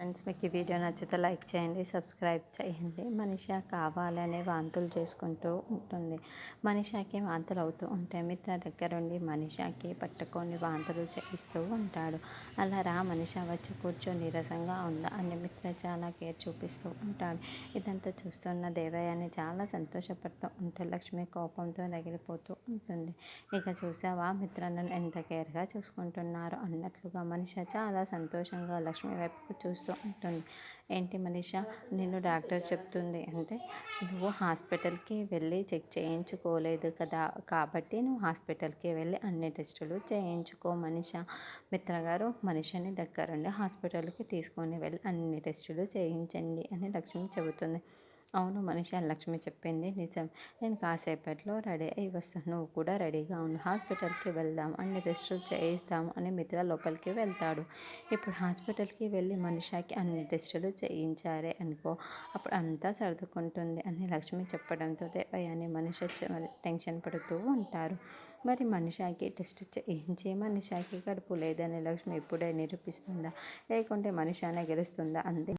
Friends మీకు ఈ video నచ్చితే లైక్ చేయండి సబ్స్క్రైబ్ చేయండి. మనిషి కావాలనే వాంతులు చేసుకుంటూ ఉంటుంది. మనిషాకి వాంతులు అవుతూ ఉంటాయి మిత్ర దగ్గరుండి మనిషాకి పట్టుకొని వాంతులు చేయిస్తూ ఉంటాడు. అలా రా మనిష వచ్చి కూర్చో నీరసంగా ఉందా అని మిత్ర చాలా కేర్ చూపిస్తూ ఉంటాడు. ఇదంతా చూస్తున్న దేవయ్యని చాలా సంతోషపడుతూ ఉంటే లక్ష్మి కోపంతో రగిలిపోతూ ఉంటుంది. ఇక చూసావా మిత్రను ఎంత కేర్గా చూసుకుంటున్నారు అన్నట్లుగా మనిష చాలా సంతోషంగా లక్ష్మి వైపుకు చూస్తూ ఉంటుంది. ఏంటి మనిష? నిన్ను డాక్టర్ చెప్తుంది అంటే నువ్వు హాస్పిటల్కి వెళ్ళి చెక్ చేయించుకోలేదు కదా కాబట్టి నువ్వు హాస్పిటల్కి వెళ్ళి అన్ని టెస్టులు చేయించుకో మనిష. మిత్రగారు మనిషిని దగ్గరుండి హాస్పిటల్కి తీసుకొని వెళ్ళి అన్ని టెస్టులు చేయించండి అని లక్ష్మి చెబుతుంది. అవును మనిషి అని లక్ష్మి చెప్పింది. నిజం. నేను కాసేపట్లో రెడీ అయి వస్తాను. నువ్వు కూడా రెడీగా ఉండు. హాస్పిటల్కి వెళ్దాం. అన్ని టెస్టులు చేయిస్తాము అని మిత్ర లోపలికి వెళ్తాడు. ఇప్పుడు హాస్పిటల్కి వెళ్ళి మనిషికి అన్ని టెస్టులు చేయించారే అనుకో అప్పుడు అంతా సర్దుకుంటుంది అని లక్ష్మి చెప్పడంతో దేవయాని మనిషి టెన్షన్ పడుతూ ఉంటారు. మరి మనిషికి టెస్ట్ చేయించి మనిషికి కడుపు లేదని లక్ష్మి ఇప్పుడే నిరూపిస్తుందా? లేకుంటే మనిషి గెలుస్తుందా? అంతే